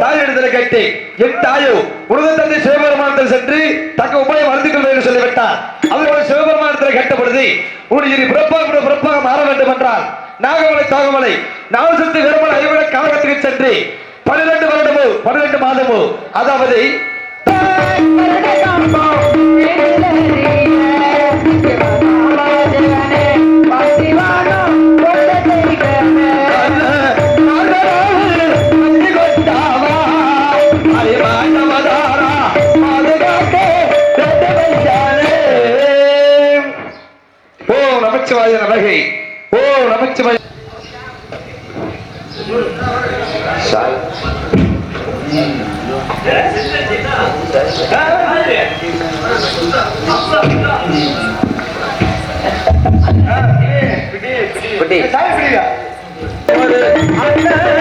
தாயிடத்தில் கேட்டு என் தாயோ உனது தந்தை சிவபெருமானத்தில் சென்று தக்க உபாயம் அறிந்து வேண்டும் என்று சொல்லிவிட்டார். அவருடைய சிவபெருமானத்தில் கேட்ட உன் இரு பிறப்பாக கூட பிறப்பாக மாற வேண்டும் என்றால் நாகமலை தாகமலை நாவசத்து விரும்பல அறிவிட காலகத்துக்கு சென்று பன்னிரண்டு வருடமோ பன்னிரண்டு மாதமோ அதாவது நமச்சிவாய நமகை. ஓ நமச்சிவாய. கருகதிய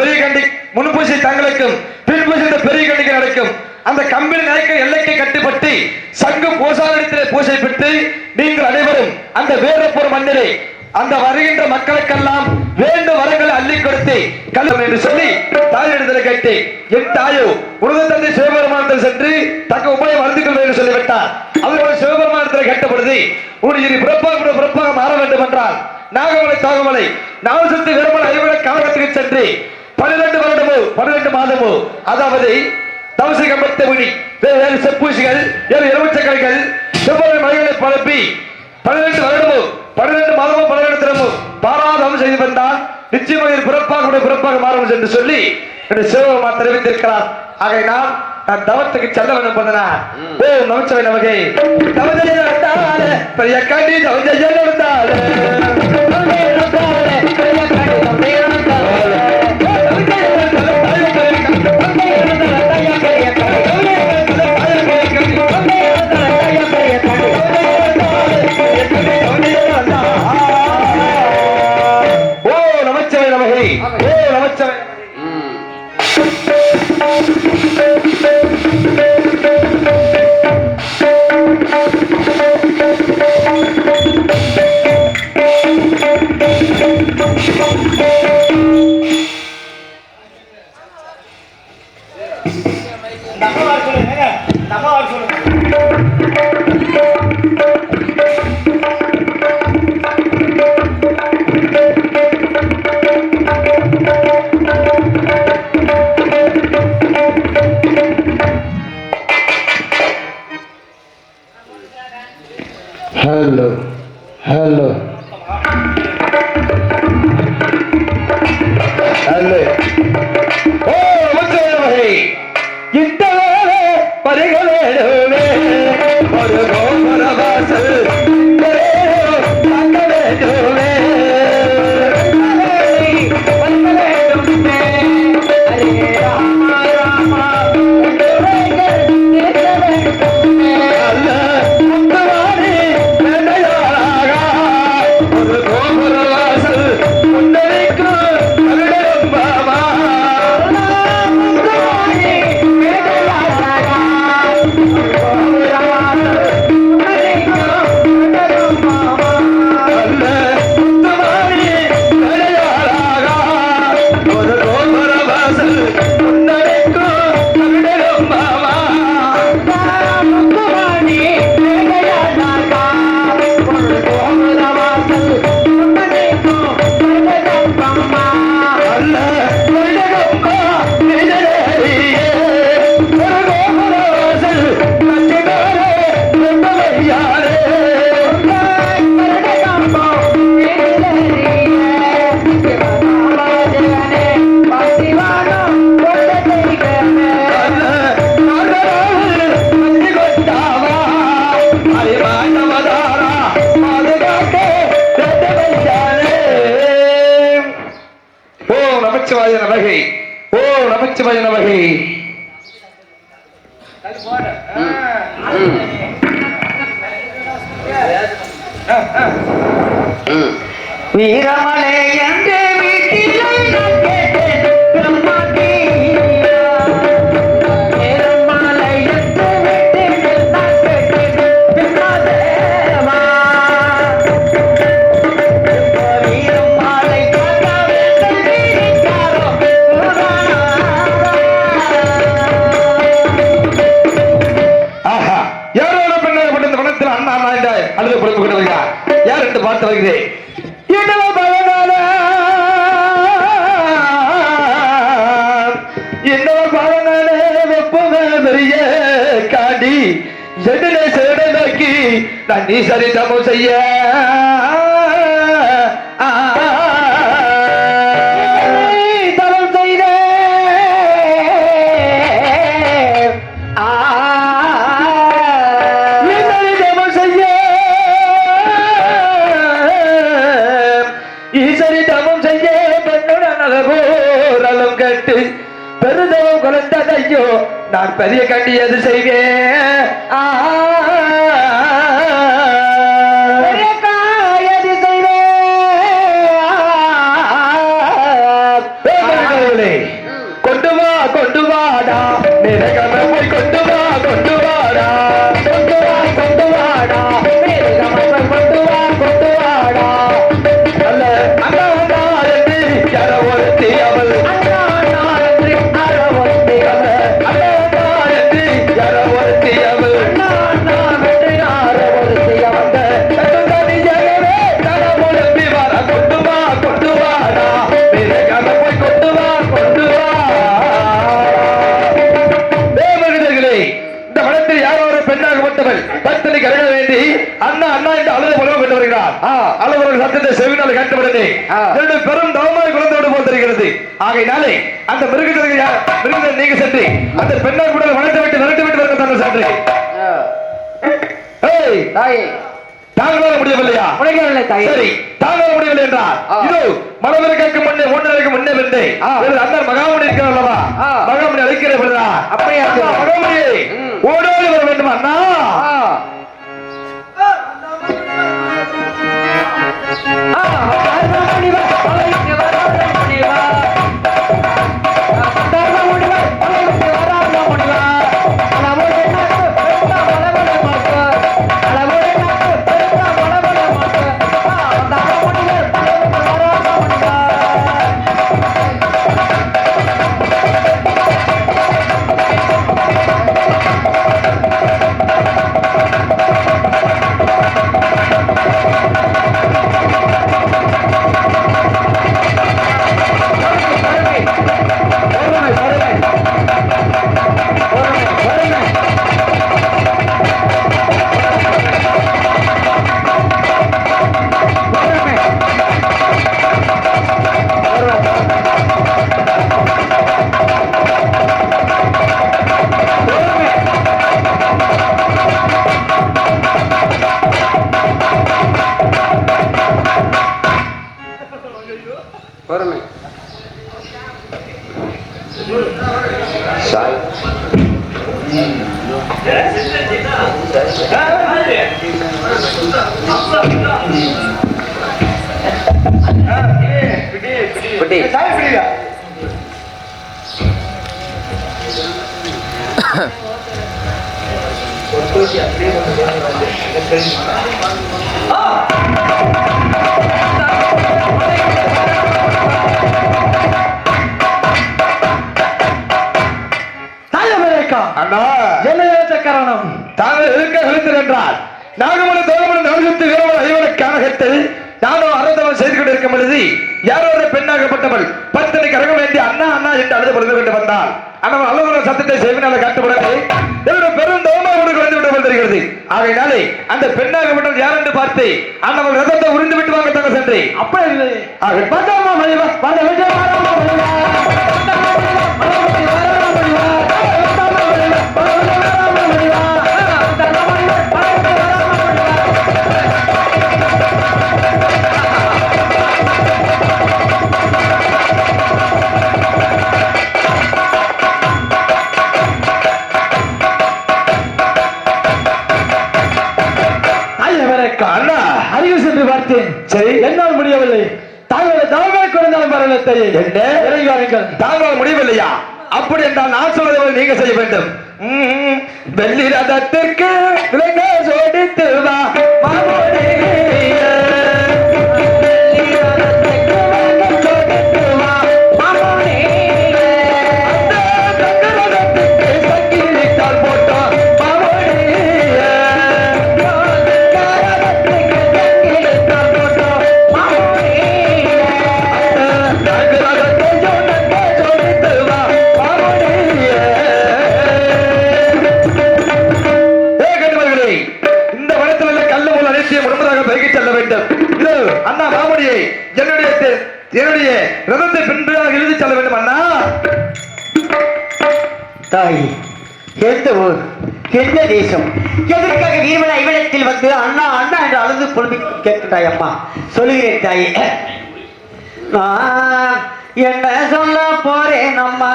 பெரிய கண்டி முன்பூசி தங்களுக்கும் பின்பூசித்த பெரிய கண்டிக்கு நடக்கும். அந்த கம்பில் நாய்க்க எல்லைக்கு கட்டுப்பட்டு சங்கு பூசாரிடத்திலே பூசை பெற்று நீங்கள் அனைவரும் அந்த வேறப்பூர் மண்ணிலே அந்த வருகின்ற மக்களுக்கெல்லாம் வேண்டும் வரங்களை அள்ளி கொடுத்து கல்வி என்று சொல்லி தாயிடத்தில் கேட்டு என் தாயோ உனது தந்தை சிவபெருமானத்தில் சென்று தக்க உபாயம் அறிந்து கொள்வேன் என்று சொல்லிவிட்டார். அவரோட சிவபெருமானத்தில் கேட்டபொழுது உன் இரு பிறப்பாக பிறப்பாக மாற வேண்டும் என்றால் நாகமலை தாகமலை நாவசத்து விரும்பல அறிவுரை காலகத்துக்கு சென்று பன்னிரண்டு வருடமோ பன்னிரண்டு மாதமோ அதாவது தவசை கம்பத்த மணி வேறு செப்பூசிகள் ஏழு எலுமிச்சக்கரைகள் செவ்வொரு மலைகளை பரப்பி பன்னிரண்டு வருடமோ பன்னிரண்டு மாதமோ பன்னிரண்டு தினமோ பாராதம் செய்து வந்தால் நிச்சயமாக பிறப்பாக பிறப்பாக மாறும் என்று சொல்லி என்று சிவபெருமா தெரிவித்திருக்கிறார். ஆகையினால் நான் தவத்துக்கு செல்ல வேண்டும் போதனார் ஓ நமச்சவை நமகை. தவஜெய நடந்தால பெரிய தவஜெய நடந்தால. நம்ம வார் சொல்லுங்க நம்ம வார் சொல்லுங்க நீ சரிதமு செய்ய. தவம் செய்தேன். ஆ. செய்ய. பெண்ணுடன் அழகோரலும் கட்டு. பெருதவம் குலந்ததையோ நான் பெரிய கண்டியது செய்வேன். இரண்டு பெரும் தவமாய் குழந்தையோடு போல் தெரிகிறது. ஆகையினாலே அந்த மிருகத்திற்கு மிருகத்தை நீங்க சென்று அந்த பெண்ணாக கூட வளர்த்து விட்டு விரட்டி விட்டு வருங்க தானே சென்று. தாங்களால முடியவில்லையா? தாயே. சரி தாங்களால முடியவில்லை என்றால். இதோ மனதிற்கு முன்னே ஒன்றரைக்கு முன்னே வென்றே. அண்ணன் மகாமணி இருக்கிறார் அல்லவா. மகாமணி அழைக்கிற அப்படியா. மகாமணி. ஓடோடி வர வேண்டும்? அண்ணா. ஆ. ஆ, ஆ அண்ணா. என்ன காரணம்? தாங்கள் இருக்க விழுந்தது என்றால் நாகமணி தோகமணி செய்து கொண்டிருக்கும் பொழுது யாரோ ஒரு பெண்ணாகப்பட்டவள் பத்தனை கரக வேண்டி அண்ணா அண்ணா என்று அழுது பொழுது கொண்டு வந்தாள் ஆனால் அலுவலக சத்தத்தை செய்வினால காட்டப்படவே என்னுடைய பெரும் தோமா கொண்டு குறைந்து விட்டு வந்திருக்கிறது. ஆகையினாலே அந்த பெண்ணாகப்பட்டவள் யார் என்று பார்த்து அண்ணவள் ரதத்தை உறிந்து விட்டு வாங்க தங்க சென்றேன். அப்படி இல்லை. ஆக பார்த்தாமா சரி என்னால் முடியவில்லை. தாங்கள் தாங்கள் குறைந்தாலும் மரணத்தை. என்ன? விரைவாருங்கள் தாங்கள் முடியவில்லையா? அப்படி என்றால் நான் சொல்வதை நீங்க செய்ய வேண்டும். வெள்ளி ரதத்திற்கு தாய் அம்மா சொல்லுகிறேன் தாய். என்ன சொல்ல போறேன் அம்மா?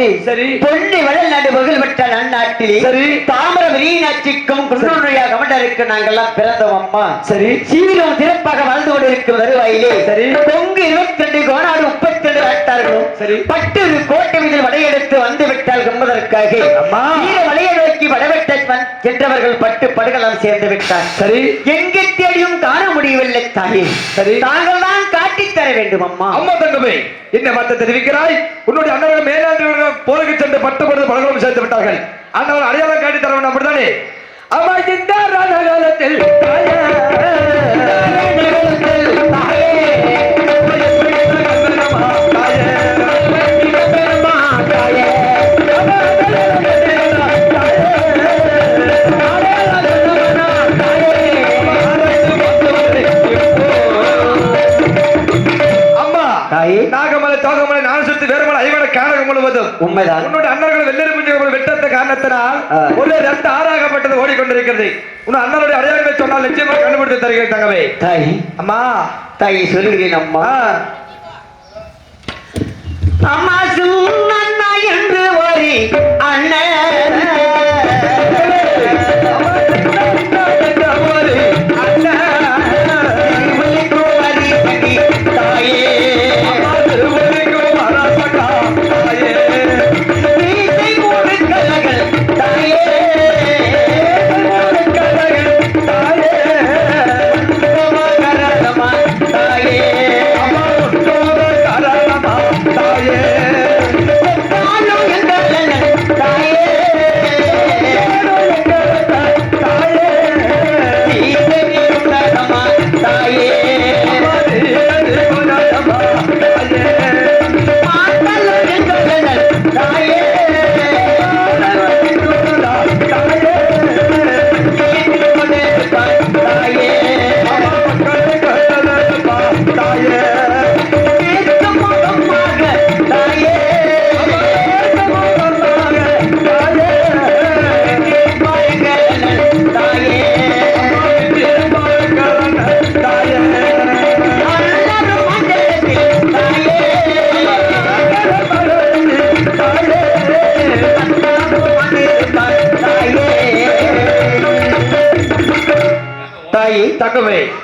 நாட்டில் சரி. பொன்னி சரி. தாமரம் ரீநாட்சிக்கும் சரி. பட்டு கோட்டை மீது வடையெடுத்து வந்து விட்டால் கம்பதற்காக வீர வளைய நோக்கி சென்றவர்கள் பட்டு படுகலாம் சேர்ந்து விட்டார் சரி. எங்கே தேடியும் காண முடியவில்லை தாயே. சரி. தாங்கள் தான் தர வேண்டும் அம்மா அம்மா தங்கமே என்ன வார்த்தை தெரிவிக்கிறாய்? உன்னுடைய அண்ணன் மேலாண்மையிடம் போருக்கு சென்று பட்டப்படுத்த பழகம் சேர்த்து விட்டார்கள். அண்ணன் அடையாளம் காட்டி தர வேண்டும் அப்படித்தானே? அம்மா இந்த ரணகலத்தில் காணகம் முழுவதும் உண்மைதான். உன்னுடைய அண்ணர்கள் வெள்ளரி முஞ்சுகள் வெட்டத்த காரணத்தினால். ஒரு ரத்த ஆறாகப்பட்டது ஓடிக்கொண்டிருக்கிறது. உன் அண்ணனுடைய அடையாளங்களை சொன்னால் நிச்சயமாக கண்டுபிடித்து தருகிறேன் தங்கவே தாய். அம்மா. தாயை சொல்லுகிறேன் அம்மா. அம்மா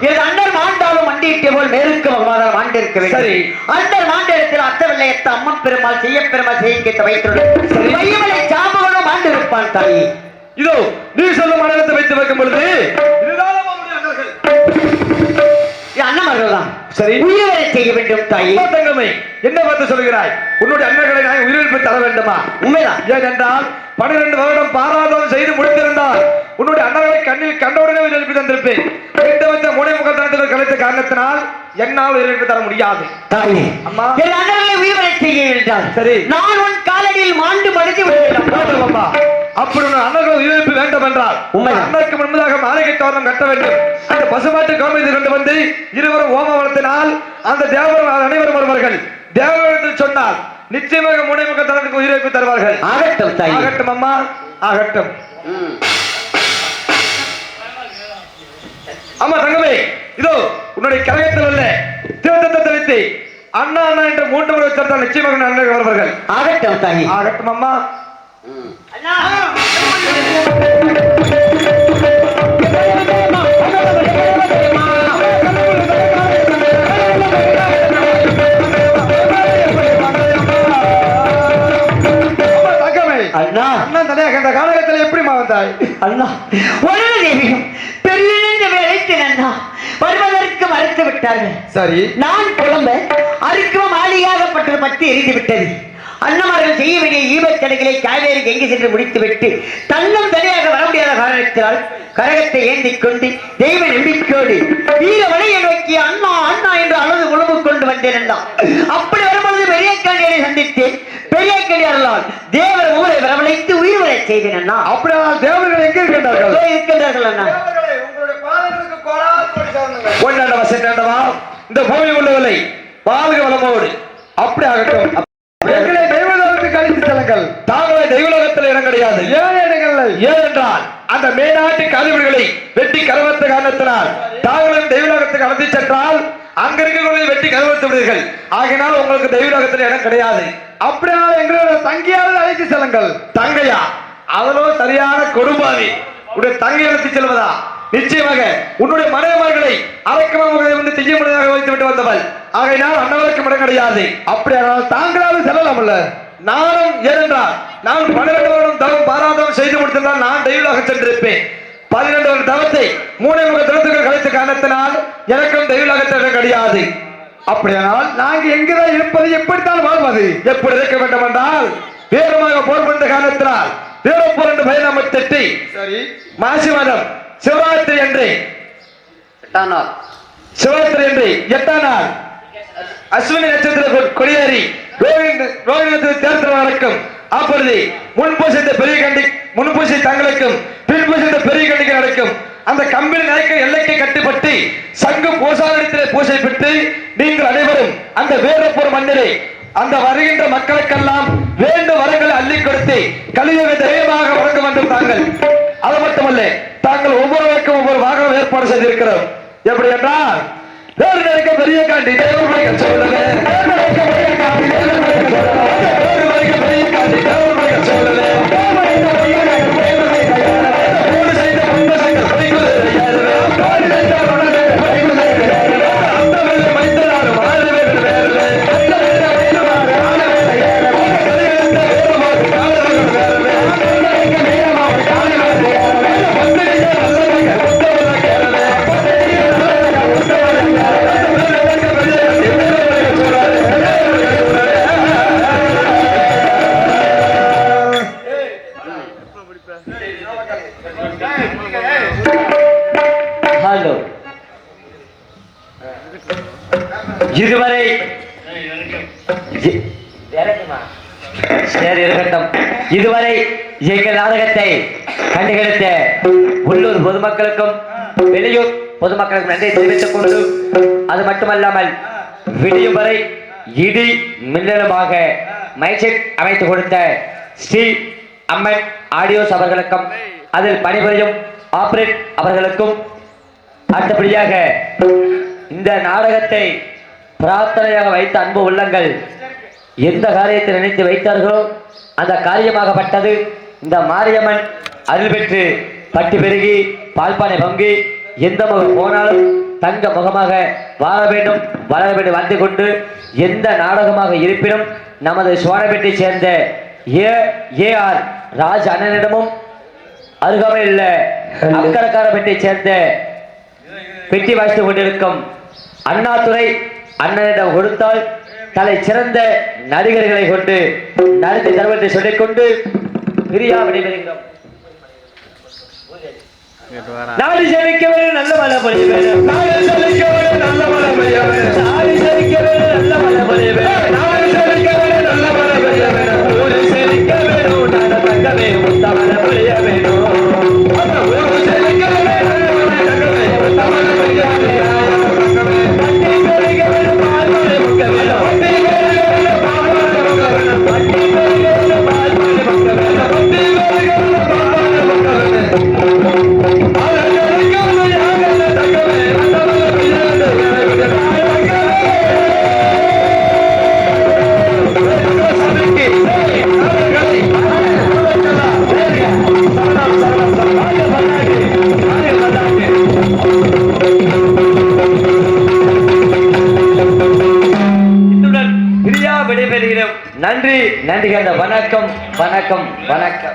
இது அண்டர் மாண்டாலும் மண்டியிட்டே போல் மேற்கு பகவானால் மாண்டிருக்க வேண்டும். சரி. அண்டர் மாண்டிடத்தில் அத்தவில்லையத்த அம்மன் பெருமாள் செய்ய பெருமாள் செய்ய வைத்துள்ளது. வையமலை சாம்பவனும் தாயே இதோ நீ சொல்லும் மண்டலத்தை வைத்து வைக்கும் பொழுது அண்ணமார்கள் தான் சரி. உயிரை செய்ய வேண்டும் தாயே. தங்கமே என்ன பார்த்து சொல்கிறாய்? உன்னுடைய அண்ணர்களை நான் உயிரிழப்பு தர வேண்டுமா? உண்மைதான் ஏனென்றால் பன்னிரண்டு வருடம் பாராதம் செய்து முடித்திருந்தால் உன்னுடைய அண்ணர்களை கண்ணில் கண்டவுடனே உயிரிழப்பு தந்திருப்பேன். எந்த வந்த மூனை முகத்தனத்தில் கலைத்த காரணத்தினால் என்னால் உயிரிழப்பு தர முடியாது. தாயே அம்மா. என் அண்ணர்களை உயிரை செய்ய என்றால் சரி. நான் உன் காலடியில் மாண்டு விடுவேன் வேண்டும் அம்மா அப்படி அண்ணர்கள் உயிரிழப்பு வேண்டும் என்றால். அண்ணருக்கு முன்பதாக மாளிகை தோரணம் கட்ட வேண்டும். அந்த பசுமாட்டு கோமதி கொண்டு வந்து இருவரும் ஓமவளத்தினால் அந்த தேவரும் அனைவரும் வருவார்கள். தேவரிடத்தில் சொன்னால் நிச்சயமாக முனைமுகத்தனத்துக்கு உயிரிழப்பு தருவார்கள். ஆகட்டும் தாயே. ஆகட்டும் அம்மா. ஆகட்டும். அம்மா தங்கமே இதோ உன்னுடைய கழகத்தில் உள்ள திருத்தத்தை தெளித்து அண்ணா அண்ணா என்று மூன்று முறை உச்சரித்தால் நிச்சயமாக நன்மை வருவார்கள். ஆகட்டும் தாயே. ஆகட்டும் அம்மா. அம்மா இந்த காலகட்டத்தில் எப்படிமா வந்தாய்? அண்ணா ஒரு தேவியும் பெரிய வேலைக்கு அண்ணா வருவதற்கு மறுத்து விட்டார்கள் சரி. நான் குழம்ப அறுக்கும் ஆளியாகப்பட்டது பற்றி எரிந்து விட்டது அண்ணமார்கள் செய்ய வேண்டிய ஈபச்சடைகளை காவேரி எங்கு சென்று முடித்துவிட்டு தன்னும் தனியாக வர முடியாத காரணத்தினால் கரகத்தை ஏந்திக் கொண்டு தெய்வ நம்பிக்கையோடு வீரவனையை நோக்கி அண்ணா அண்ணா என்று அழுது உணவு கொண்டு வந்தேன் அண்ணா. அப்படி வரும்பொழுது பெரிய கண்டியரை சந்தித்தேன். பெரிய கண்டியார்களால் தேவர் ஊரை வரவழைத்து உயிர் வரை செய்தேன் அண்ணா. அப்படியானால் தேவர்கள் எங்கே இருக்கின்றார்கள்? இருக்கின்றார்கள் அண்ணா? இந்த பூமி உள்ளவில்லை வாழ்க வளமோடு அப்படி ஆகட்டும். எங்களை தெய்வலோகத்துக்கு அழைத்து செல்லுங்கள். தாங்களே தெய்வலோகத்தில் இடம் கிடையாது. ஏன் இடங்கள்ல ஏனென்றால் அந்த மேநாட்டு காலிபடிகளை வெட்டி கருவத்த காரணத்தினால் தாங்களும் தெய்வலோகத்துக்கு அழைத்து சென்றால் அங்க இருக்கிறவர்களை வெட்டி கருவத்து விடுவீர்கள். ஆகினால் உங்களுக்கு தெய்வலோகத்தில் இடம் கிடையாது. அப்படியானால் எங்களோட தங்கியாவது அழைத்து செல்லுங்கள். தங்கையா? அவளோ சரியான கொடுபாவி உடைய தங்கை அழைத்து செல்வதா? நிச்சயமாக உன்னுடைய மனைவர்களை அரைக்கமாக வந்து செய்ய முடியாத வைத்து விட்டு வந்தவள். ஆகையினால் அண்ணவருக்கு இடம் கிடையாது அப்படியானால் தாங்களாவது செல்லலாம்ல? நானும் ஏனென்றால் நான் பன்னிரண்டு வருடம் தவம் பாராதம் செய்து முடித்திருந்தால் நான் தெய்வலாக சென்றிருப்பேன். பதினெண்டு வருட தவத்தை மூணே முக தினத்துக்கு கலைத்த காரணத்தினால் எனக்கும் தெய்வலாகத்தில் இடம் கிடையாது அப்படியானால் நாங்கள் எங்குதான் இருப்பது எப்படித்தான் வாழ்வது? எப்படி இருக்க வேண்டும் என்றால் வீரமாக போர் புரிந்த காரணத்தினால் வீரப்போர் என்று பெயர் நம்ம திட்டி சரி. மாசி மாதம் சிவராத்திரி என்று சிவராத்திரி என்று எட்டாம் நாள்? அஸ்வினி நட்சத்திர கொடியேறி நட்சத்திர தேர்தல் நடக்கும் அப்பொழுது முன்பூசித்த பெரிய கண்டி முன்பூசி தங்களுக்கும் பின்பூசித்த பெரிய கண்டிக்கு நடக்கும். அந்த கம்பிளி நாய்க்கு எல்லைக்கு கட்டுப்பட்டு சங்கு பூசாரிடத்திலே பூசை பெற்று நீங்கள் அனைவரும் அந்த வீரப்பூர் மண்ணிலே அந்த வருகின்ற மக்களுக்கெல்லாம் வேண்டும் வரங்களை அள்ளி கொடுத்து கலியுக தெய்வமாக வழங்க வேண்டும் தாங்கள். அது மட்டுமல்ல தாங்கள் ஒவ்வொருவருக்கும் ஒவ்வொரு வாகனம் ஏற்பாடு செய்திருக்கிறோம். எப்படி என்றால் பெரிய காண்டி சொல்லுங்க நன்றி தெரிவித்துக் கொண்டு அது மட்டுமல்லாமல் விடியும் வரை இடி மின்னலுமாக மைசெட் அமைத்து கொடுத்த ஸ்ரீ அம்மன் ஆடியோஸ் அவர்களுக்கும் அதில் பணிபுரியும் ஆப்ரேட் அவர்களுக்கும் அடுத்தபடியாக இந்த நாடகத்தை பிரார்த்தனையாக வைத்த அன்பு உள்ளங்கள் எந்த காரியத்தை நினைத்து வைத்தார்களோ அந்த காரியமாகப்பட்டது இந்த மாரியம்மன் அருள் பெற்று பட்டி பெருகி பால்பானை பங்கி எந்த முகம் போனாலும் தங்க முகமாக வாழ வேண்டும் வளர வேண்டும் வந்து கொண்டு எந்த நாடகமாக இருப்பினும் நமது சோழபேட்டை சேர்ந்த ஏ ஏ ஆர் ராஜ் அண்ணனிடமும் அருகாமையில் உள்ள அக்கரக்காரப்பேட்டை சேர்ந்த பெட்டி வாசித்து கொண்டிருக்கும் அண்ணாதுரை அண்ணனிடம் கொடுத்தால் தலை சிறந்த நடிகர்களை கொண்டு நடித்து தருவதை சொல்லிக்கொண்டு பிரியா விடைபெறுகிறோம். நாடி செழிக்க நல்ல மழை பொழிய வேண்டும் நாடு செழிக்க நல்ல மழை பெய்ய வேண்டும். நாடு செழிக்க நல்ல மழை பொழிய வேண்டும் நாடு செழிக்க நல்ல மழை பெய்ய வேண்டும். ஊரு செழிக்க வேண்டும் நாடு தங்கவே முத்த மழை பொழிய வேண்டும் வணக்கம் வணக்கம்.